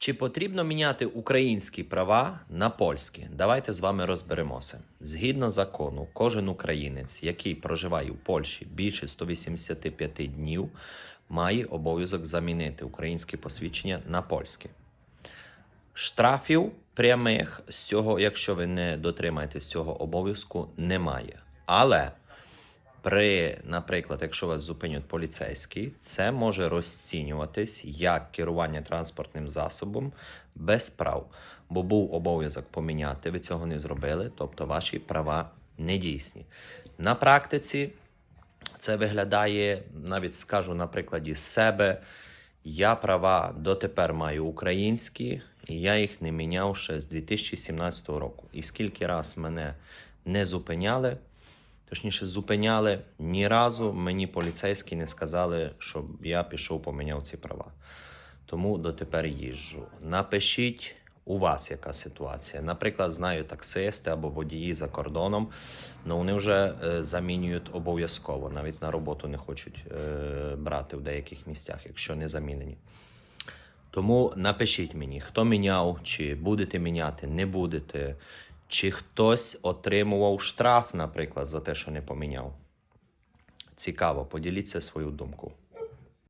Чи потрібно міняти українські права на польські? Давайте з вами розберемося. Згідно закону, кожен українець, який проживає в Польщі більше 185 днів, має обов'язок замінити українське посвідчення на польське. Штрафів прямих з цього, якщо ви не дотримаєтесь цього обов'язку, немає. Але при, наприклад, якщо вас зупинять поліцейські, це може розцінюватись як керування транспортним засобом без прав, бо був обов'язок поміняти, ви цього не зробили, тобто ваші права не дійсні. На практиці це виглядає, навіть скажу на прикладі себе. Я права дотепер маю українські, і я їх не міняв ще з 2017 року. І скільки раз мене не зупиняли, точніше, зупиняли ні разу мені поліцейські не сказали, щоб я пішов поміняв ці права. Тому дотепер їжджу. Напишіть у вас яка ситуація. Наприклад, знаю таксисти або водії за кордоном, ну вони вже е, замінюють обов'язково, навіть на роботу не хочуть е, брати в деяких місцях, якщо не замінені. Тому напишіть мені, хто міняв, чи будете міняти, не будете, чи хтось отримував штраф, наприклад, за те, що не поміняв. Цікаво, поділіться свою думку.